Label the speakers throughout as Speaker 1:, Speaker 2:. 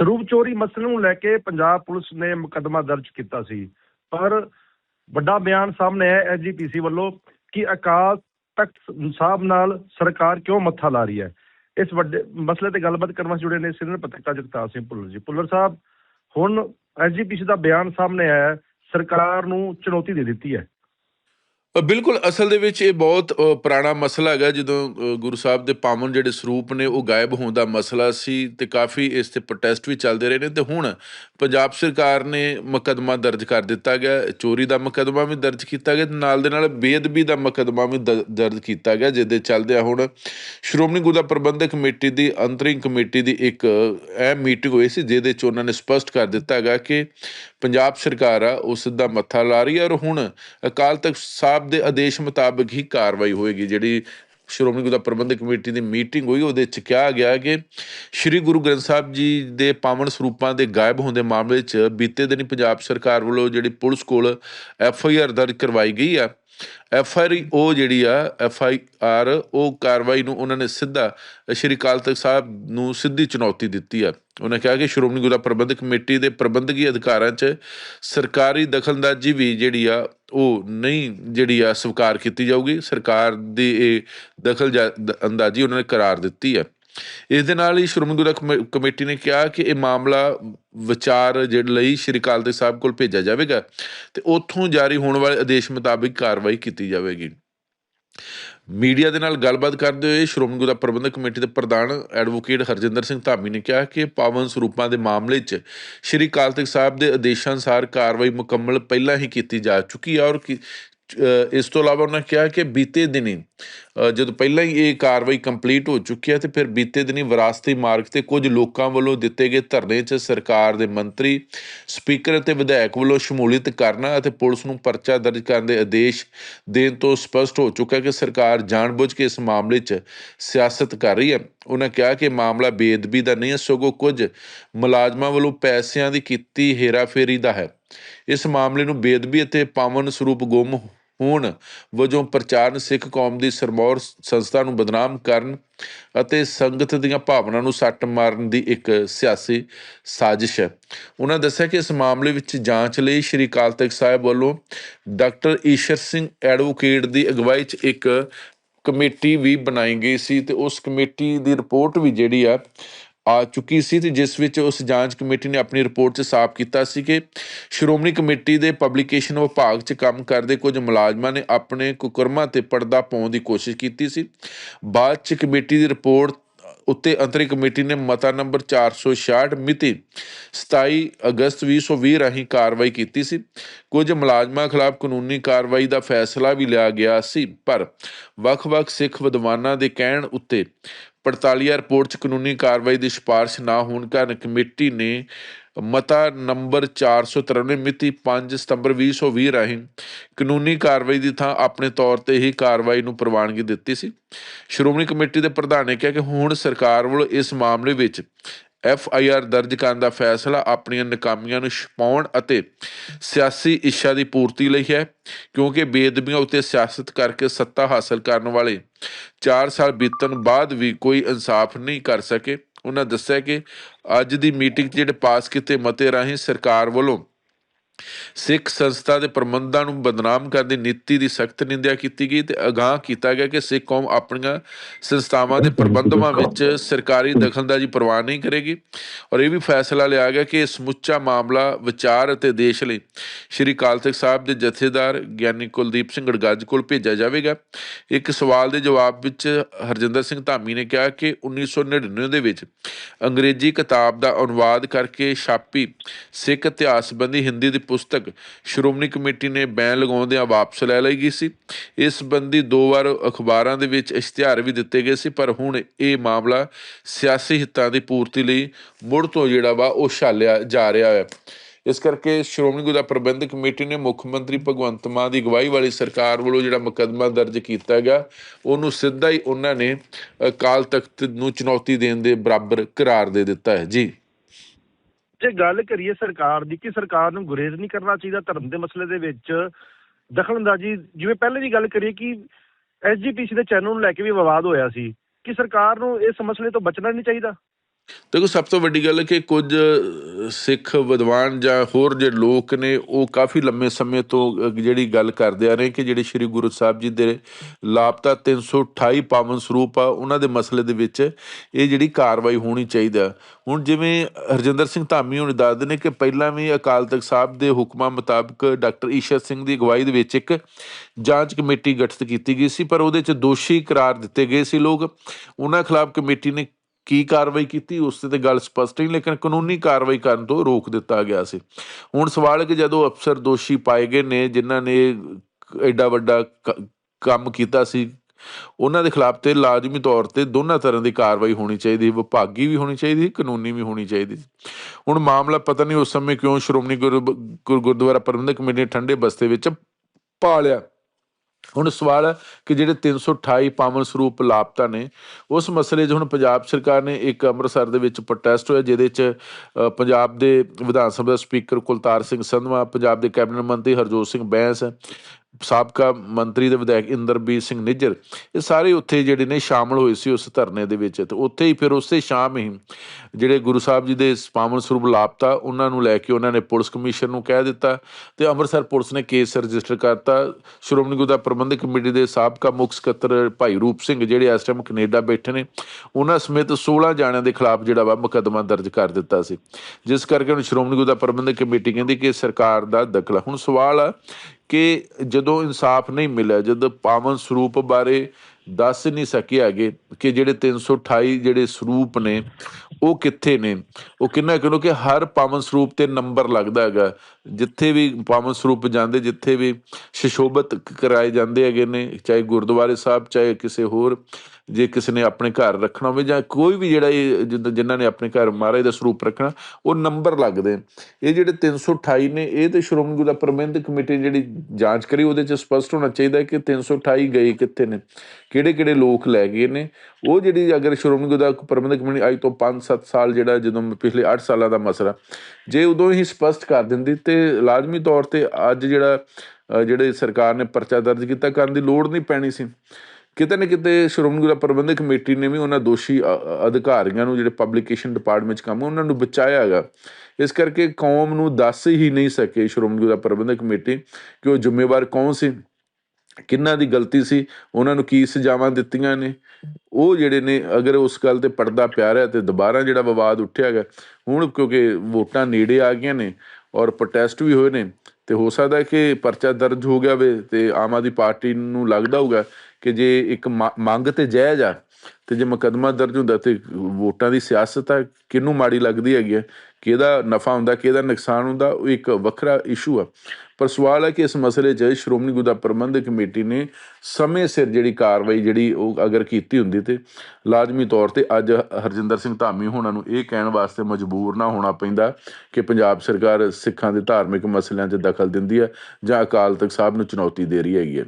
Speaker 1: ਸਰੂਪ ਚੋਰੀ ਮਸਲੇ ਨੂੰ ਲੈ ਕੇ ਪੰਜਾਬ ਪੁਲਿਸ ਨੇ ਮੁਕੱਦਮਾ ਦਰਜ ਕੀਤਾ ਸੀ। ਪਰ ਵੱਡਾ ਬਿਆਨ ਸਾਹਮਣੇ ਆਇਆ ਐਸਜੀਪੀਸੀ ਵੱਲੋਂ ਕਿ ਅਕਾਲ ਤਖਤ ਸਾਹਿਬ ਨਾਲ ਸਰਕਾਰ ਕਿਉਂ ਮੱਥਾ ਲਾ ਰਹੀ ਹੈ? ਇਸ ਵੱਡੇ ਮਸਲੇ ਤੇ ਗੱਲਬਾਤ ਕਰਨ ਵਾਸਤੇ ਜੁੜੇ ਨੇ ਸੀਨੀਅਰ ਪੱਤਰਕਾਰ ਜਗਤਾਰ ਸਿੰਘ ਭੁੱਲਰ ਜੀ। ਭੁੱਲਰ ਸਾਹਿਬ, ਹੁਣ ਐਸਜੀਪੀਸੀ ਦਾ ਬਿਆਨ ਸਾਹਮਣੇ ਆਇਆ ਸਰਕਾਰ ਨੂੰ ਚੁਣੌਤੀ ਦੇ ਦਿੱਤੀ ਹੈ।
Speaker 2: ਬਿਲਕੁਲ, ਅਸਲ ਦੇ ਵਿੱਚ ਇਹ ਬਹੁਤ ਪੁਰਾਣਾ ਮਸਲਾ ਹੈਗਾ ਜਦੋਂ ਗੁਰੂ ਸਾਹਿਬ ਦੇ ਪਾਵਨ ਜਿਹੜੇ ਸਰੂਪ ਨੇ ਉਹ ਗਾਇਬ ਹੋਣ ਦਾ ਮਸਲਾ ਸੀ ਤੇ ਕਾਫੀ ਇਸ ਤੇ ਪ੍ਰੋਟੈਸਟ ਵੀ ਚੱਲਦੇ ਰਹੇ ਨੇ ਤੇ ਹੁਣ ਪੰਜਾਬ ਸਰਕਾਰ ਨੇ ਮੁਕੱਦਮਾ ਦਰਜ ਕਰ ਦਿੱਤਾ ਗਿਆ, ਚੋਰੀ ਦਾ ਮੁਕੱਦਮਾ ਵੀ ਦਰਜ ਕੀਤਾ ਗਿਆ ਤੇ ਨਾਲ ਦੇ ਨਾਲ ਬੇਅਦਬੀ ਦਾ ਮੁਕੱਦਮਾ ਵੀ ਦ- ਦਰਜ ਕੀਤਾ ਗਿਆ ਜਿਹਦੇ ਚੱਲਦਿਆਂ ਹੁਣ ਸ਼੍ਰੋਮਣੀ ਗੁਰਦੁਆਰਾ ਪ੍ਰਬੰਧਕ ਕਮੇਟੀ ਦੀ ਅੰਤਰਿੰਗ ਕਮੇਟੀ ਦੀ ਇੱਕ ਅਹਿਮ ਮੀਟਿੰਗ ਹੋਈ ਸੀ ਜਿਹਦੇ ਚ ਉਹਨਾਂ ਨੇ ਸਪਸ਼ਟ ਕਰ ਦਿੱਤਾ ਹੈਗਾ ਕਿ ਪੰਜਾਬ ਸਰਕਾਰ ਆ, ਉਸ ਦਾ ਮੱਥਾ ਲਾ ਰਹੀ ਹੈ ਔਰ ਹੁਣ ਅਕਾਲ ਤਖਤ ਸਾਹਿਬ ਆਪ ਦੇ ਆਦੇਸ਼ ਮੁਤਾਬਕ ਹੀ ਕਾਰਵਾਈ ਹੋਏਗੀ। ਜਿਹੜੀ ਸ਼੍ਰੋਮਣੀ ਗੁਰਦੁਆਰਾ ਪ੍ਰਬੰਧਕ ਕਮੇਟੀ ਦੀ ਮੀਟਿੰਗ ਹੋਈ, ਉਹਦੇ ਚ ਕਿਹਾ ਗਿਆ ਕਿ ਸ੍ਰੀ ਗੁਰੂ ਗ੍ਰੰਥ ਸਾਹਿਬ ਜੀ ਦੇ ਪਾਵਨ ਸਰੂਪਾਂ ਦੇ ਗਾਇਬ ਹੋਣ ਦੇ ਮਾਮਲੇ 'ਚ ਬੀਤੇ ਦਿਨੀ ਪੰਜਾਬ ਸਰਕਾਰ ਵੱਲੋਂ ਜਿਹੜੀ ਪੁਲਿਸ ਕੋਲ ਐਫ ਆਈ ਆਰ ਦਰਜ ਕਰਵਾਈ ਗਈ ਆ ਐਫ ਆਈ ਉਹ ਜਿਹੜੀ ਆ ਐਫ ਆਈ ਆਰ ਉਹ ਕਾਰਵਾਈ ਨੂੰ ਉਹਨਾਂ ਨੇ ਸਿੱਧਾ, ਸ਼੍ਰੀ ਅਕਾਲ ਤਖਤ ਸਾਹਿਬ ਨੂੰ ਸਿੱਧੀ ਚੁਣੌਤੀ ਦਿੱਤੀ ਆ। ਉਹਨਾਂ ਕਿਹਾ ਕਿ ਸ਼੍ਰੋਮਣੀ ਗੁਰਦੁਆਰਾ ਪ੍ਰਬੰਧਕ ਕਮੇਟੀ ਦੇ ਪ੍ਰਬੰਧਕੀ ਅਧਿਕਾਰਾਂ 'ਚ ਸਰਕਾਰੀ ਦਖਲਅੰਦਾਜ਼ੀ ਵੀ ਜਿਹੜੀ ਆ, ਉਹ ਨਹੀਂ ਜਿਹੜੀ ਆ ਸਵੀਕਾਰ ਕੀਤੀ ਜਾਊਗੀ। ਸਰਕਾਰ ਦੀ ਇਹ ਦਖਲ ਜਾ- ਦ- ਅੰਦਾਜ਼ੀ ਉਹਨਾਂ ਨੇ ਕਰਾਰ ਦਿੱਤੀ ਆ। ਇਸ ਦੇ ਨਾਲ ਹੀ ਸ਼੍ਰੋਮਣੀ ਗੁਰਦੁਆਰਾ ਕਮੇ- ਕਮੇਟੀ ਨੇ ਕਿਹਾ ਕਿ ਇਹ ਮਾਮਲਾ ਵਿਚਾਰ ਜਿਹੜੇ ਲਈ ਸ਼੍ਰੀ ਕਾਲ ਤਖਤ ਸਾਹਿਬ ਕੋਲ ਭੇਜਿਆ ਜਾਵੇਗਾ ਤੇ ਉੱਥੋਂ ਜਾਰੀ ਹੋਣ ਵਾਲੇ ਆਦੇਸ਼ ਮੁਤਾਬਿਕ ਕਾਰਵਾਈ ਕੀਤੀ ਜਾਵੇਗੀ। ਮੀਡੀਆ ਦੇ ਨਾਲ ਗੱਲਬਾਤ ਕਰਦੇ ਹੋਏ ਸ਼੍ਰੋਮਣੀ ਗੁਰਦੁਆਰਾ ਪ੍ਰਬੰਧਕ ਕਮੇਟੀ ਦੇ ਪ੍ਰਧਾਨ ਐਡਵੋਕੇਟ ਹਰਜਿੰਦਰ ਸਿੰਘ ਧਾਮੀ ਨੇ ਕਿਹਾ ਕਿ ਪਾਵਨ ਸਰੂਪਾਂ ਦੇ ਮਾਮਲੇ 'ਚ ਸ਼੍ਰੀ ਕਾਲ ਤਖਤ ਸਾਹਿਬ ਦੇ ਆਦੇਸ਼ਾਂ ਅਨੁਸਾਰ ਕਾਰਵਾਈ ਮੁਕੰਮਲ ਪਹਿਲਾਂ ਹੀ ਕੀਤੀ ਜਾ ਚੁੱਕੀ ਹੈ ਔਰ ਕਿ- ਇਸ ਤੋਂ ਇਲਾਵਾ ਉਹਨਾਂ ਕਿਹਾ ਕਿ ਬੀਤੇ ਦਿਨੀ ਜਦੋਂ ਪਹਿਲਾਂ ਹੀ ਇਹ ਕਾਰਵਾਈ ਕੰਪਲੀਟ ਹੋ ਚੁੱਕੀ ਹੈ ਤੇ ਫਿਰ ਬੀਤੇ ਦਿਨੀ ਵਿਰਾਸਤੀ ਮਾਰਗ ਤੇ ਕੁਝ ਲੋਕਾਂ ਵੱਲੋਂ ਦਿੱਤੇ ਗਏ ਧਰਨੇ 'ਚ ਸਰਕਾਰ ਦੇ ਮੰਤਰੀ, ਸਪੀਕਰ ਅਤੇ ਵਿਧਾਇਕ ਵੱਲੋਂ ਸ਼ਮੂਲੀਅਤ ਕਰਨਾ ਅਤੇ ਪੁਲਿਸ ਨੂੰ ਪਰਚਾ ਦਰਜ ਕਰਨ ਦੇ ਆਦੇਸ਼ ਦੇਣ ਤੋਂ ਸਪਸ਼ਟ ਹੋ ਚੁੱਕਾ ਕਿ ਸਰਕਾਰ ਜਾਣਬੁੱਝ ਕੇ ਇਸ ਮਾਮਲੇ 'ਚ ਸਿਆਸਤ ਕਰ ਰਹੀ ਹੈ। ਉਹਨਾਂ ਕਿਹਾ ਕਿ ਮਾਮਲਾ ਬੇਅਦਬੀ ਦਾ ਨਹੀਂ ਹੈ, ਸਗੋਂ ਕੁਝ ਮੁਲਾਜ਼ਮਾਂ ਵੱਲੋਂ ਪੈਸਿਆਂ ਦੀ ਕੀਤੀ ਹੇਰਾਫੇਰੀ ਦਾ ਹੈ। ਇਸ ਮਾਮਲੇ ਨੂੰ ਬੇਅਦਬੀ ਅਤੇ ਪਾਵਨ ਸਰੂਪ ਗੁੰਮ ਹੋਣ, ਵਜੋਂ ਪ੍ਰਚਾਰਨ ਸਿੱਖ ਕੌਮ ਦੀ ਸਰਮੌਰ ਸੰਸਥਾ ਨੂੰ ਬਦਨਾਮ ਕਰਨ ਅਤੇ ਸੰਗਤ ਦੀਆਂ ਭਾਵਨਾ ਨੂੰ ਸੱਟ ਮਾਰਨ ਦੀ ਇੱਕ ਸਿਆਸੀ ਸਾਜ਼ਿਸ਼ ਹੈ। ਉਹਨਾਂ ਦੱਸਿਆ ਕਿ ਇਸ ਮਾਮਲੇ ਵਿੱਚ ਜਾਂਚ ਲਈ ਸ਼੍ਰੀ ਅਕਾਲ ਤਖਤ ਸਾਹਿਬ ਵੱਲੋਂ ਡਾਕਟਰ ਈਸ਼ਰ ਸਿੰਘ ਐਡਵੋਕੇਟ ਦੀ ਅਗਵਾਈ 'ਚ ਇੱਕ ਕਮੇਟੀ ਵੀ ਬਣਾਈ ਗਈ ਸੀ ਤੇ ਉਸ ਕਮੇਟੀ ਦੀ ਰਿਪੋਰਟ ਵੀ ਜਿਹੜੀ ਆ ਆ ਚੁੱਕੀ ਸੀ ਤੇ ਜਿਸ ਵਿੱਚ ਉਸ ਜਾਂਚ ਕਮੇਟੀ ਨੇ ਆਪਣੀ ਰਿਪੋਰਟ 'ਚ ਸਾਫ਼ ਕੀਤਾ ਸੀ ਕਿ ਸ਼੍ਰੋਮਣੀ ਕਮੇਟੀ ਦੇ ਪਬਲੀਕੇਸ਼ਨ ਵਿਭਾਗ 'ਚ ਕੰਮ ਕਰਦੇ ਕੁਝ ਮੁਲਾਜ਼ਮਾਂ ਨੇ ਆਪਣੇ ਕੁਕਰਮਾਂ ਤੇ ਪਰਦਾ ਪਾਉਣ ਦੀ ਕੋਸ਼ਿਸ਼ ਕੀਤੀ ਸੀ। ਬਾਅਦ 'ਚ ਕਮੇਟੀ ਦੀ ਰਿਪੋਰਟ ਉੱਤੇ ਅੰਤਰੀ ਕਮੇਟੀ ਨੇ ਮਤਾ ਨੰਬਰ 466 ਮਿਤੀ 27 ਅਗਸਤ 2020 ਰਾਹੀਂ ਕਾਰਵਾਈ ਕੀਤੀ ਸੀ। ਕੁਝ ਮੁਲਾਜ਼ਮਾਂ ਖਿਲਾਫ ਕਾਨੂੰਨੀ ਕਾਰਵਾਈ ਦਾ ਫੈਸਲਾ ਵੀ ਲਿਆ ਗਿਆ ਸੀ, ਪਰ ਵੱਖ-ਵੱਖ ਸਿੱਖ ਵਿਦਵਾਨਾਂ ਦੇ ਕਹਿਣ ਉੱਤੇ ਪੜਤਾਲੀਆ ਰਿਪੋਰਟ 'ਚ ਕਾਨੂੰਨੀ ਕਾਰਵਾਈ ਦੀ ਸਿਫਾਰਿਸ਼ ਨਾ ਹੋਣ ਕਾਰਨ ਕਮੇਟੀ ਨੇ ਮਤਾ ਨੰਬਰ 493 ਮਿਤੀ 5 ਸਤੰਬਰ 2020 ਰਾਹੀਂ ਕਾਨੂੰਨੀ ਕਾਰਵਾਈ ਦੀ ਥਾਂ ਆਪਣੇ ਤੌਰ ਤੇ ਹੀ ਕਾਰਵਾਈ ਨੂੰ ਪ੍ਰਵਾਨਗੀ ਦਿੱਤੀ ਸੀ। ਸ਼੍ਰੋਮਣੀ ਕਮੇਟੀ ਦੇ ਪ੍ਰਧਾਨ ਨੇ ਕਿਹਾ ਕਿ ਹੁਣ ਸਰਕਾਰ ਵੱਲੋਂ ਇਸ ਮਾਮਲੇ ਵਿੱਚ ਐਫ ਆਈ ਆਰ ਦਰਜ ਕਰਨ ਦਾ ਫੈਸਲਾ ਆਪਣੀਆਂ ਨਕਾਮੀਆਂ ਨੂੰ ਛਪਾਉਣ ਅਤੇ ਸਿਆਸੀ ਇੱਛਾ ਦੀ ਪੂਰਤੀ ਲਈ ਹੈ, ਕਿਉਂਕਿ ਬੇਦਬੀਆਂ ਉੱਤੇ ਸਿਆਸਤ ਕਰਕੇ ਸੱਤਾ ਹਾਸਲ ਕਰਨ ਵਾਲੇ 4 ਸਾਲ ਬੀਤਣ ਬਾਅਦ ਵੀ ਕੋਈ ਇਨਸਾਫ ਨਹੀਂ ਕਰ ਸਕੇ। ਉਹਨਾਂ ਦੱਸਿਆ ਕਿ ਅੱਜ ਦੀ ਮੀਟਿੰਗ 'ਚ ਜਿਹੜੇ ਪਾਸ ਕੀਤੇ ਮਤੇ ਰਾਹੀਂ ਸਰਕਾਰ ਵੱਲੋਂ ਸਿੱਖ ਸੰਸਥਾ ਦੇ ਪ੍ਰਬੰਧਾਂ ਨੂੰ ਬਦਨਾਮ ਕਰਨ ਦੀ ਨੀਤੀ ਦੀ ਸਖਤ ਨਿੰਦਿਆ ਕੀਤੀ ਗਈ ਤੇ ਅਗਾਹ ਕੀਤਾ ਗਿਆ ਕਿ ਸਿੱਖ ਕੌਮ ਆਪਣੀਆਂ ਸੰਸਥਾਵਾਂ ਦੇ ਪ੍ਰਬੰਧਾਂ ਵਿੱਚ ਸਰਕਾਰੀ ਦਖਲਅੰਦਾਜ਼ੀ ਪ੍ਰਵਾਨ ਨਹੀਂ ਕਰੇਗੀ ਔਰ ਇਹ ਵੀ ਫੈਸਲਾ ਲਿਆ ਗਿਆ ਕਿ ਸਮੁੱਚਾ ਮਾਮਲਾ ਵਿਚਾਰ ਅਤੇ ਦੇਸ਼ ਲਈ ਸ਼੍ਰੀ ਅਕਾਲ ਤਖਤ ਸਾਹਿਬ ਦੇ ਜਥੇਦਾਰ ਗਿਆਨੀ ਕੁਲਦੀਪ ਸਿੰਘ ਗੜਗੱਜ ਕੋਲ ਭੇਜਿਆ ਜਾਵੇਗਾ। ਇੱਕ ਸਵਾਲ ਦੇ ਜਵਾਬ ਵਿੱਚ ਹਰਜਿੰਦਰ ਸਿੰਘ ਧਾਮੀ ਨੇ ਕਿਹਾ ਕਿ 1999 ਦੇ ਵਿੱਚ ਅੰਗਰੇਜ਼ੀ ਕਿਤਾਬ ਦਾ ਅਨੁਵਾਦ ਕਰਕੇ ਛਾਪੀ ਸਿੱਖ ਇਤਿਹਾਸ ਸੰਬੰਧੀ ਹਿੰਦੀ ਦੀ ਪੁਸਤਕ ਸ਼੍ਰੋਮਣੀ ਕਮੇਟੀ ਨੇ ਬੈਨ ਲਗਾਉਂਦਿਆਂ ਵਾਪਸ ਲੈ ਲਈ ਗਈ ਸੀ। ਇਸ ਸੰਬੰਧੀ ਦੋ ਵਾਰ ਅਖਬਾਰਾਂ ਦੇ ਵਿੱਚ ਇਸ਼ਤਿਹਾਰ ਵੀ ਦਿੱਤੇ ਗਏ ਸੀ, ਪਰ ਹੁਣ ਇਹ ਮਾਮਲਾ ਸਿਆਸੀ ਹਿੱਤਾਂ ਦੀ ਪੂਰਤੀ ਲਈ ਮੁੜ ਤੋਂ ਜਿਹੜਾ ਵਾ ਉਹ ਛਾਲਿਆ ਜਾ ਰਿਹਾ ਹੈ। ਇਸ ਕਰਕੇ ਸ਼੍ਰੋਮਣੀ ਗੁਰਦੁਆਰਾ ਪ੍ਰਬੰਧਕ ਕਮੇਟੀ ਨੇ ਮੁੱਖ ਮੰਤਰੀ ਭਗਵੰਤ ਮਾਨ ਦੀ ਅਗਵਾਈ ਵਾਲੀ ਸਰਕਾਰ ਵੱਲੋਂ ਜਿਹੜਾ ਮੁਕੱਦਮਾ ਦਰਜ ਕੀਤਾ ਗਿਆ, ਉਹਨੂੰ ਸਿੱਧਾ ਹੀ ਉਹਨਾਂ ਨੇ ਅਕਾਲ ਤਖਤ ਨੂੰ ਚੁਣੌਤੀ ਦੇਣ ਦੇ ਬਰਾਬਰ ਕਰਾਰ ਦੇ ਦਿੱਤਾ ਹੈ। ਜੀ।
Speaker 1: ਜੇ ਗੱਲ ਕਰੀਏ ਸਰਕਾਰ ਦੀ, ਕਿ ਸਰਕਾਰ ਨੂੰ ਗੁਰੇਜ਼ ਨਹੀਂ ਕਰਨਾ ਚਾਹੀਦਾ ਧਰਮ ਦੇ ਮਸਲੇ ਦੇ ਵਿੱਚ, ਦਖਲਅੰਦਾਜ਼ੀ, ਜਿਵੇਂ ਪਹਿਲੇ ਦੀ ਗੱਲ ਕਰੀਏ ਕਿ ਐਸਜੀਪੀਸੀ ਦੇ ਚੈਨਲ ਨੂੰ ਲੈ ਕੇ ਵੀ ਵਿਵਾਦ ਹੋਇਆ ਸੀ, ਕਿ ਸਰਕਾਰ ਨੂੰ ਇਸ ਮਸਲੇ ਤੋਂ ਬਚਣਾ ਨਹੀਂ ਚਾਹੀਦਾ?
Speaker 2: ਦੇਖੋ, ਸਭ ਤੋਂ ਵੱਡੀ ਗੱਲ ਹੈ ਕਿ ਕੁਝ ਸਿੱਖ ਵਿਦਵਾਨ ਜਾਂ ਹੋਰ ਜਿਹੜੇ ਲੋਕ ਨੇ, ਉਹ ਕਾਫੀ ਲੰਮੇ ਸਮੇਂ ਤੋਂ ਜਿਹੜੀ ਗੱਲ ਕਰਦੇ ਆ ਰਹੇ ਕਿ ਜਿਹੜੇ ਸ੍ਰੀ ਗੁਰੂ ਸਾਹਿਬ ਜੀ ਦੇ ਲਾਪਤਾ 328 ਪਾਵਨ ਸਰੂਪ ਆ, ਉਹਨਾਂ ਦੇ ਮਸਲੇ ਦੇ ਵਿੱਚ ਇਹ ਜਿਹੜੀ ਕਾਰਵਾਈ ਹੋਣੀ ਚਾਹੀਦੀ। ਆ ਹੁਣ ਜਿਵੇਂ ਹਰਜਿੰਦਰ ਸਿੰਘ ਧਾਮੀ ਹੁਣ ਦੱਸਦੇ ਨੇ ਕਿ ਪਹਿਲਾਂ ਵੀ ਅਕਾਲ ਤਖਤ ਸਾਹਿਬ ਦੇ ਹੁਕਮਾਂ ਮੁਤਾਬਕ ਡਾਕਟਰ ਈਸ਼ਰ ਸਿੰਘ ਦੀ ਅਗਵਾਈ ਦੇ ਵਿੱਚ ਇੱਕ ਜਾਂਚ ਕਮੇਟੀ ਗਠਿਤ ਕੀਤੀ ਗਈ ਸੀ, ਪਰ ਉਹਦੇ 'ਚ ਦੋਸ਼ੀ ਕਰਾਰ ਦਿੱਤੇ ਗਏ ਸੀ ਲੋਕ। ਉਹਨਾਂ ਖਿਲਾਫ ਕਮੇਟੀ ਨੇ ਕੀ ਕਾਰਵਾਈ ਕੀਤੀ, ਉਸ ਤੇ ਗੱਲ ਸਪਸ਼ਟ ਨਹੀਂ, ਲੇਕਿਨ ਕਾਨੂੰਨੀ ਕਾਰਵਾਈ ਕਰਨ ਤੋਂ ਰੋਕ ਦਿੱਤਾ ਗਿਆ ਸੀ। ਹੁਣ ਸਵਾਲ ਹੈ ਕਿ ਜਦੋਂ ਅਫਸਰ ਦੋਸ਼ੀ ਪਾਏ ਗਏ ਨੇ, ਜਿਨ੍ਹਾਂ ਨੇ ਐਡਾ ਵੱਡਾ ਕ- ਕੰਮ ਕੀਤਾ ਸੀ, ਉਹਨਾਂ ਦੇ ਖਿਲਾਫ ਤੇ ਲਾਜ਼ਮੀ ਤੌਰ ਤੇ ਦੋਨਾਂ ਤਰ੍ਹਾਂ ਦੀ ਕਾਰਵਾਈ ਹੋਣੀ ਚਾਹੀਦੀ, ਵਿਭਾਗੀ ਵੀ ਹੋਣੀ ਚਾਹੀਦੀ, ਕਾਨੂੰਨੀ ਵੀ ਹੋਣੀ ਚਾਹੀਦੀ। ਹੁਣ ਮਾਮਲਾ ਪਤਾ ਨਹੀਂ ਉਸ ਸਮੇਂ ਕਿਉਂ ਸ਼੍ਰੋਮਣੀ ਗੁਰੂ ਗੁਰਦੁਆਰਾ ਪ੍ਰਬੰਧਕ ਕਮੇਟੀ ਨੇ ਠੰਡੇ ਬਸਤੇ ਵਿੱਚ ਪਾ ਲਿਆ ਹੁਣ ਸਵਾਲ ਹੈ ਕਿ ਜਿਹੜੇ 328 ਪਾਵਨ ਸਰੂਪ ਲਾਪਤਾ ਨੇ ਉਸ ਮਸਲੇ 'ਚ ਹੁਣ ਪੰਜਾਬ ਸਰਕਾਰ ਨੇ ਇੱਕ ਅੰਮ੍ਰਿਤਸਰ ਦੇ ਵਿੱਚ ਪ੍ਰੋਟੈਸਟ ਹੋਇਆ ਜਿਹਦੇ 'ਚ ਅ, ਪੰਜਾਬ ਦੇ ਵਿਧਾਨ ਸਭਾ ਸਪੀਕਰ ਕੁਲਤਾਰ ਸਿੰਘ ਸੰਧਵਾ ਪੰਜਾਬ ਦੇ ਕੈਬਨਿਟ ਮੰਤਰੀ ਹਰਜੋਤ ਸਿੰਘ ਬੈਂਸ ਸਾਬਕਾ ਮੰਤਰੀ ਦੇ ਵਿਧਾਇਕ ਇੰਦਰਬੀਰ ਸਿੰਘ ਨਿੱਜਰ, ਇਹ ਸਾਰੇ ਉੱਥੇ ਜਿਹੜੇ ਨੇ ਸ਼ਾਮਲ ਹੋਏ ਸੀ ਉਸ ਧਰਨੇ ਦੇ ਵਿੱਚ ਤੇ ਉੱਥੇ ਹੀ ਫਿਰ ਉਸੇ ਸ਼ਾਮ ਹੀ ਜਿਹੜੇ ਗੁਰੂ ਸਾਹਿਬ ਜੀ ਦੇ ਪਾਵਨ ਸਰੂਪ ਲਾਪਤਾ, ਉਹਨਾਂ ਨੂੰ ਲੈ ਕੇ ਉਹਨਾਂ ਨੇ ਪੁਲਿਸ ਕਮਿਸ਼ਨ ਨੂੰ ਕਹਿ ਦਿੱਤਾ ਤੇ ਅੰਮ੍ਰਿਤਸਰ ਪੁਲਿਸ ਨੇ ਕੇਸ ਰਜਿਸਟਰ ਕਰਤਾ ਸ਼੍ਰੋਮਣੀ ਗੁਰਦੁਆਰਾ ਪ੍ਰਬੰਧਕ ਕਮੇਟੀ ਦੇ ਸਾਬਕਾ ਮੁੱਖ ਸਕੱਤਰ ਭਾਈ ਰੂਪ ਸਿੰਘ ਜਿਹੜੇ ਇਸ ਟਾਈਮ ਕੈਨੇਡਾ ਬੈਠੇ ਨੇ, ਉਹਨਾਂ ਸਮੇਤ 16 ਜਾਣਿਆਂ ਦੇ ਖਿਲਾਫ ਜਿਹੜਾ ਵਾ ਮੁਕੱਦਮਾ ਦਰਜ ਕਰ ਦਿੱਤਾ ਸੀ ਜਿਸ ਕਰਕੇ ਹੁਣ ਸ਼੍ਰੋਮਣੀ ਗੁਰਦੁਆਰਾ ਪ੍ਰਬੰਧਕ ਕਮੇਟੀ ਕਹਿੰਦੀ ਕਿ ਸਰਕਾਰ ਦਾ ਦਖਲ ਆ। ਹੁਣ ਸਵਾਲ ਆ ਕਿ ਜਦੋਂ ਇਨਸਾਫ ਨਹੀਂ ਮਿਲਿਆ, ਜਦੋਂ ਪਾਵਨ ਸਰੂਪ ਬਾਰੇ ਦੱਸ ਨਹੀਂ ਸਕੇ ਹੈਗੇ ਕਿ ਜਿਹੜੇ 328 ਜਿਹੜੇ ਸਰੂਪ ਨੇ, ਉਹ ਕਿੱਥੇ ਨੇ? ਉਹ ਕਿੰਨਾ ਕਿਉਂਕਿ ਹਰ ਪਾਵਨ ਸਰੂਪ ਤੇ ਨੰਬਰ ਲੱਗਦਾ ਹੈਗਾ। ਜਿੱਥੇ ਵੀ ਪਾਵਨ ਸਰੂਪ ਜਾਂਦੇ, ਜਿੱਥੇ ਵੀ ਸ਼ਿਸ਼ੋਭਤ ਕਰਾਏ ਜਾਂਦੇ ਹੈਗੇ ਨੇ, ਚਾਹੇ ਗੁਰਦੁਆਰੇ ਸਾਹਿਬ, ਚਾਹੇ ਕਿਸੇ ਹੋਰ ਜੇ ਕਿਸੇ ਨੇ ਆਪਣੇ ਘਰ ਰੱਖਣਾ ਹੋਵੇ ਜਾਂ ਕੋਈ ਵੀ ਜਿਹੜਾ ਇਹ ਜਿੱਦਾਂ, ਜਿਨ੍ਹਾਂ ਨੇ ਆਪਣੇ ਘਰ ਮਹਾਰਾਜ ਦਾ ਸਰੂਪ ਰੱਖਣਾ, ਉਹ ਨੰਬਰ ਲੱਗਦੇ ਇਹ ਜਿਹੜੇ 328 ਨੇ, ਇਹ ਤੇ ਸ਼੍ਰੋਮਣੀ ਗੁਰਦੁਆਰਾ ਪ੍ਰਬੰਧਕ ਕਮੇਟੀ ਜਿਹੜੀ ਜਾਂਚ ਕਰੀ, ਉਹਦੇ ਚ ਸਪਸ਼ਟ ਹੋਣਾ ਚਾਹੀਦਾ ਹੈ ਕਿ 328 ਗਏ ਕਿੱਥੇ ਨੇ ਕਿਹੜੇ ਕਿਹੜੇ ਲੋਕ ਲੈ ਗਏ ਨੇ। ਉਹ ਜਿਹੜੀ ਅਗਰ ਸ਼੍ਰੋਮਣੀ ਗੁਰਦੁਆਰਾ ਪ੍ਰਬੰਧਕ ਕਮੇਟੀ ਅੱਜ ਤੋਂ 5-7 ਸਾਲ ਜਿਹੜਾ ਜਦੋਂ ਪਿਛਲੇ 8 ਸਾਲਾਂ ਦਾ ਮਸਲਾ, ਜੇ ਉਦੋਂ ਹੀ ਸਪਸ਼ਟ ਕਰ ਦਿੰਦੀ ਤੇ ਲਾਜ਼ਮੀ ਤੌਰ ਤੇ ਅੱਜ ਜਿਹੜਾ ਜਿਹੜੇ ਸਰਕਾਰ ਨੇ ਪਰਚਾ ਦਰਜ ਕੀਤਾ ਕਰਨ ਦੀ ਲੋੜ ਨਹੀਂ ਪੈਣੀ ਸੀ। ਕਿਤੇ ਨਾ ਕਿਤੇ ਸ਼੍ਰੋਮਣੀ ਗੁਰਦੁਆਰਾ ਪ੍ਰਬੰਧਕ ਕਮੇਟੀ ਨੇ ਵੀ ਉਹਨਾਂ ਦੋਸ਼ੀ ਅਧਿਕਾਰੀਆਂ ਨੂੰ ਜਿਹੜੇ ਪਬਲੀਕੇਸ਼ਨ ਡਿਪਾਰਟਮੈਂਟ 'ਚ ਕੰਮ ਉਹਨਾਂ ਨੂੰ ਬਚਾਇਆ ਹੈਗਾ। ਇਸ ਕਰਕੇ ਕੌਮ ਨੂੰ ਦੱਸ ਹੀ ਨਹੀਂ ਸਕੇ ਸ਼੍ਰੋਮਣੀ ਗੁਰਦੁਆਰਾ ਪ੍ਰਬੰਧਕ ਕਮੇਟੀ ਕਿ ਉਹ ਜ਼ਿੰਮੇਵਾਰ ਕੌਣ ਸੀ, ਕਿੰਨਾ ਦੀ ਗਲਤੀ ਸੀ, ਉਹਨਾਂ ਨੂੰ ਕੀ ਸਜ਼ਾਵਾਂ ਦਿੱਤੀਆਂ ਨੇ। ਉਹ ਜਿਹੜੇ ਨੇ, ਅਗਰ ਉਸ ਗੱਲ ਤੇ ਪਰਦਾ ਪਿਆ ਰਿਹਾ ਤੇ ਦੁਬਾਰਾ ਜਿਹੜਾ ਵਿਵਾਦ ਉੱਠਿਆ ਹੈਗਾ, ਹੁਣ ਕਿਉਂਕਿ ਵੋਟਾਂ ਨੇੜੇ ਆ ਗਈਆਂ ਨੇ ਔਰ ਪ੍ਰੋਟੈਸਟ ਵੀ ਹੋਏ ਨੇ। ਤੇ ਹੋ ਸਕਦਾ ਕਿ ਪਰਚਾ ਦਰਜ ਹੋ ਗਿਆ ਵੇ ਤੇ ਆਮ ਆਦਮੀ ਪਾਰਟੀ ਨੂੰ ਲੱਗਦਾ ਹੋਊਗਾ ਕਿ ਜੇ ਇੱਕ ਮ- ਮੰਗ ਤੇ ਜਾਇਜ਼ ਆ, ਤੇ ਜੇ ਮੁਕੱਦਮਾ ਦਰਜ ਹੁੰਦਾ ਤੇ ਵੋਟਾਂ ਦੀ ਸਿਆਸਤ ਆ ਕਿਹਨੂੰ ਮਾੜੀ ਲੱਗਦੀ ਹੈਗੀ ਹੈ ਕਿਹਦਾ ਨਫਾ ਹੁੰਦਾ, ਕਿਹਦਾ ਨੁਕਸਾਨ ਹੁੰਦਾ, ਉਹ ਇੱਕ ਵੱਖਰਾ ਇਸ਼ੂ ਆ। ਪਰ ਸਵਾਲ ਹੈ ਕਿ ਇਸ ਮਸਲੇ 'ਚ ਸ਼੍ਰੋਮਣੀ ਗੁਰਦੁਆਰਾ ਪ੍ਰਬੰਧਕ ਕਮੇਟੀ ਨੇ ਸਮੇਂ ਸਿਰ ਜਿਹੜੀ ਕਾਰਵਾਈ ਜਿਹੜੀ ਉਹ ਅਗਰ ਕੀਤੀ ਹੁੰਦੀ ਤੇ ਲਾਜ਼ਮੀ ਤੌਰ ਤੇ ਅੱਜ ਹਰਜਿੰਦਰ ਸਿੰਘ ਧਾਮੀ ਹੋਣਾ ਨੂੰ ਇਹ ਕਹਿਣ ਵਾਸਤੇ ਮਜਬੂਰ ਨਾ ਹੋਣਾ ਪੈਂਦਾ ਕਿ ਪੰਜਾਬ ਸਰਕਾਰ ਸਿੱਖਾਂ ਦੇ ਧਾਰਮਿਕ ਮਸਲਿਆਂ 'ਚ ਦਖਲ ਦਿੰਦੀ ਹੈ ਜਾਂ ਅਕਾਲ ਤਖਤ ਸਾਹਿਬ ਨੂੰ ਚੁਣੌਤੀ ਦੇ ਰਹੀ ਹੈਗੀ ਹੈ।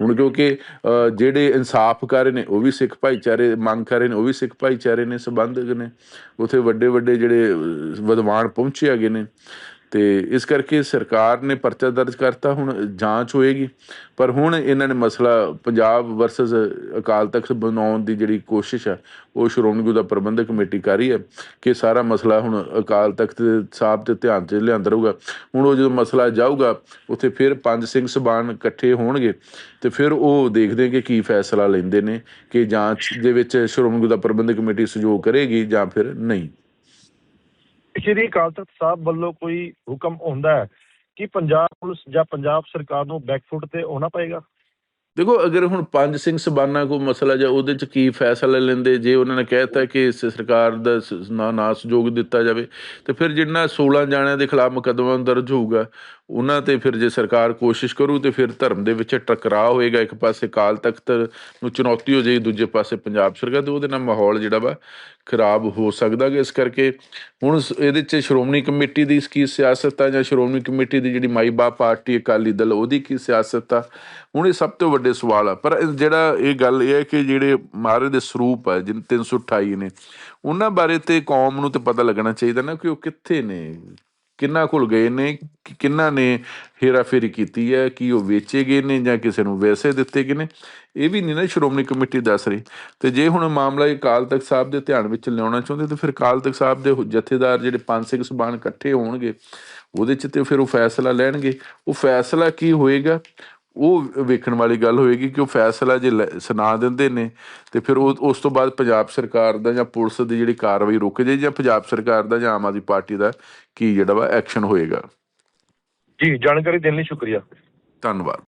Speaker 2: ਹੁਣ ਕਿਉਂਕਿ ਜਿਹੜੇ ਇਨਸਾਫ ਕਰ ਰਹੇ ਨੇ ਉਹ ਵੀ ਸਿੱਖ ਭਾਈਚਾਰੇ, ਮੰਗ ਕਰ ਰਹੇ ਨੇ ਉਹ ਵੀ ਸਿੱਖ ਭਾਈਚਾਰੇ ਨੇ, ਸੰਬੰਧਕ ਨੇ। ਉਥੇ ਵੱਡੇ ਵੱਡੇ ਜਿਹੜੇ ਵਿਦਵਾਨ ਪਹੁੰਚੇ ਹੈਗੇ ਨੇ। ਤੇ ਇਸ ਕਰਕੇ ਸਰਕਾਰ ਨੇ ਪਰਚਾ ਦਰਜ ਕਰਤਾ, ਹੁਣ ਜਾਂਚ ਹੋਏਗੀ। ਪਰ ਹੁਣ ਇਹਨਾਂ ਨੇ ਮਸਲਾ ਪੰਜਾਬ ਵਰਸਸ ਅਕਾਲ ਤਖਤ ਬਣਾਉਣ ਦੀ ਜਿਹੜੀ ਕੋਸ਼ਿਸ਼ ਹੈ ਉਹ ਸ਼੍ਰੋਮਣੀ ਗੁਰਦੁਆਰਾ ਪ੍ਰਬੰਧਕ ਕਮੇਟੀ ਕਰ ਰਹੀ ਹੈ ਕਿ ਸਾਰਾ ਮਸਲਾ ਹੁਣ ਅਕਾਲ ਤਖਤ ਦੇ ਸਾਹਿਬ 'ਤੇ ਧਿਆਨ 'ਚ ਲਿਆਂਦਾ ਰਹੂਗਾ। ਹੁਣ ਉਹ ਜਦੋਂ ਮਸਲਾ ਜਾਊਗਾ, ਉੱਥੇ ਫਿਰ ਪੰਜ ਸਿੰਘ ਸਬਾਨ ਇਕੱਠੇ ਹੋਣਗੇ ਤੇ ਫਿਰ ਉਹ ਦੇਖਦੇ ਕਿ ਕੀ ਫੈਸਲਾ ਲੈਂਦੇ ਨੇ, ਕਿ ਜਾਂਚ ਦੇ ਵਿੱਚ ਸ਼੍ਰੋਮਣੀ ਗੁਰਦੁਆਰਾ ਪ੍ਰਬੰਧਕ ਕਮੇਟੀ ਸਹਿਯੋਗ ਕਰੇਗੀ ਜਾਂ ਫਿਰ ਨਹੀਂ।
Speaker 1: ਸ਼੍ਰੀ ਅਕਾਲ ਤਖਤ ਸਾਹਿਬ ਵੱਲੋਂ ਕੋਈ ਹੁਕਮ ਹੁੰਦਾ ਹੈ ਕਿ ਪੰਜਾਬ ਪੁਲਿਸ ਜਾਂ ਪੰਜਾਬ ਸਰਕਾਰ ਨੂੰ ਬੈਕਫੁੱਟ ਤੇ ਆਉਣਾ ਪਏਗਾ?
Speaker 2: ਦੇਖੋ, ਅਗਰ ਹੁਣ ਪੰਜ ਸਿੰਘ ਸਬਾਨਾ ਕੋ ਮਸਲਾ ਜਾਂ ਉਹਦੇ ਚ ਕੀ ਫੈਸਲਾ ਲੈਂਦੇ, ਜੇ ਉਹਨਾਂ ਨੇ ਕਹਿਤਾ ਕਿ ਇਸ ਸਰਕਾਰ ਦਾ ਸ- ਨਾ ਸਹਿਯੋਗ ਦਿੱਤਾ ਜਾਵੇ, ਤੇ ਫਿਰ ਜਿੰਨਾ 16 ਜਾਣਿਆਂ ਦੇ ਖਿਲਾਫ ਮੁਕੱਦਮਾ ਦਰਜ ਹੋਊਗਾ ਉਹਨਾਂ ਤੇ ਫਿਰ ਜੇ ਸਰਕਾਰ ਕੋਸ਼ਿਸ਼ ਕਰੂ ਤੇ ਫਿਰ ਧਰਮ ਦੇ ਵਿੱਚ ਟਕਰਾਅ ਹੋਏਗਾ, ਇੱਕ ਪਾਸੇ ਕਾਲ ਤਖਤ ਨੂੰ ਚੁਣੌਤੀ ਹੋ ਜਾਏਗੀ, ਦੂਜੇ ਪਾਸੇ ਪੰਜਾਬ ਸਰਕਾਰ, ਤੇ ਉਹਦੇ ਨਾਲ ਮਾਹੌਲ ਜਿਹੜਾ ਵਾ ਖਰਾਬ ਹੋ ਸਕਦਾ ਕਿ ਇਸ ਕਰਕੇ ਹੁਣ ਸ- ਇਹਦੇ ਚ ਸ਼੍ਰੋਮਣੀ ਕਮੇਟੀ ਦੀ ਕੀ ਸਿਆਸਤ ਆ ਜਾਂ ਸ਼੍ਰੋਮਣੀ ਕਮੇਟੀ ਦੀ ਜਿਹੜੀ ਮਾਈ ਬਾਪ ਪਾਰਟੀ, ਅਕਾਲੀ ਦਲ, ਉਹਦੀ ਕੀ ਸਿਆਸਤ ਆ? ਹੁਣ ਇਹ ਸਭ ਤੋਂ ਵੱਡੇ ਸਵਾਲ ਆ। ਪਰ ਜਿਹੜਾ ਇਹ ਗੱਲ ਇਹ ਹੈ ਕਿ ਜਿਹੜੇ ਮਾਰੇ ਦੇ ਸਰੂਪ ਆ, ਜਿਨ 328 ਨੇ, ਉਹਨਾਂ ਬਾਰੇ ਤੇ ਕੌਮ ਨੂੰ ਤੇ ਪਤਾ ਲੱਗਣਾ ਚਾਹੀਦਾ ਨਾ ਕਿ ਉਹ ਕਿੱਥੇ ਨੇ। ਕਿੰਨਾ ਕੋਲ ਗਏ ਨੇ, ਕਿ ਕਿੰਨਾ ਨੇ ਹੇਰਾਫੇਰੀ ਕੀਤੀ ਹੈ, ਕਿ ਉਹ ਵੇਚੇ ਗਏ ਨੇ ਜਾਂ ਕਿਸੇ ਨੂੰ ਵੈਸੇ ਦਿੱਤੇ ਗਏ ਨੇ, ਇਹ ਵੀ ਨਹੀਂ ਨਾ ਸ਼੍ਰੋਮਣੀ ਕਮੇਟੀ ਦੱਸ ਰਹੀ। ਤੇ ਜੇ ਹੁਣ ਮਾਮਲਾ ਇਹ ਅਕਾਲ ਤਖਤ ਸਾਹਿਬ ਦੇ ਧਿਆਨ ਵਿੱਚ ਲਿਆਉਣਾ ਚਾਹੁੰਦੇ, ਤਾਂ ਫਿਰ ਅਕਾਲ ਤਖਤ ਸਾਹਿਬ ਦੇ ਜਥੇਦਾਰ ਜਿਹੜੇ ਪੰਜ ਸਿੱਖ ਸਬਾਨ ਇਕੱਠੇ ਹੋਣਗੇ, ਉਹਦੇ ਚ ਤੇ ਫਿਰ ਉਹ ਫੈਸਲਾ ਲੈਣਗੇ। ਉਹ ਫੈਸਲਾ ਕੀ ਹੋਏਗਾ? ਉਹ ਵੇਖਣ ਵਾਲੀ ਗੱਲ ਹੋਏਗੀ ਕਿ ਉਹ ਫੈਸਲਾ ਜੇ ਸੁਣਾ ਦਿੰਦੇ ਨੇ ਤੇ ਫਿਰ ਉਹ ਉਸ ਤੋਂ ਬਾਅਦ ਪੰਜਾਬ ਸਰਕਾਰ ਦਾ ਜਾਂ ਪੁਲਿਸ ਦੀ ਜਿਹੜੀ ਕਾਰਵਾਈ ਰੁਕ ਜਾਏ ਜਾਂ ਪੰਜਾਬ ਸਰਕਾਰ ਦਾ ਜਾਂ ਆਮ ਆਦਮੀ ਪਾਰਟੀ ਦਾ ਕੀ ਜਿਹੜਾ ਵਾ ਐਕਸ਼ਨ ਹੋਏਗਾ।
Speaker 1: ਜੀ ਜਾਣਕਾਰੀ ਦੇਣ ਲਈ ਸ਼ੁਕਰੀਆ।
Speaker 2: ਧੰਨਵਾਦ।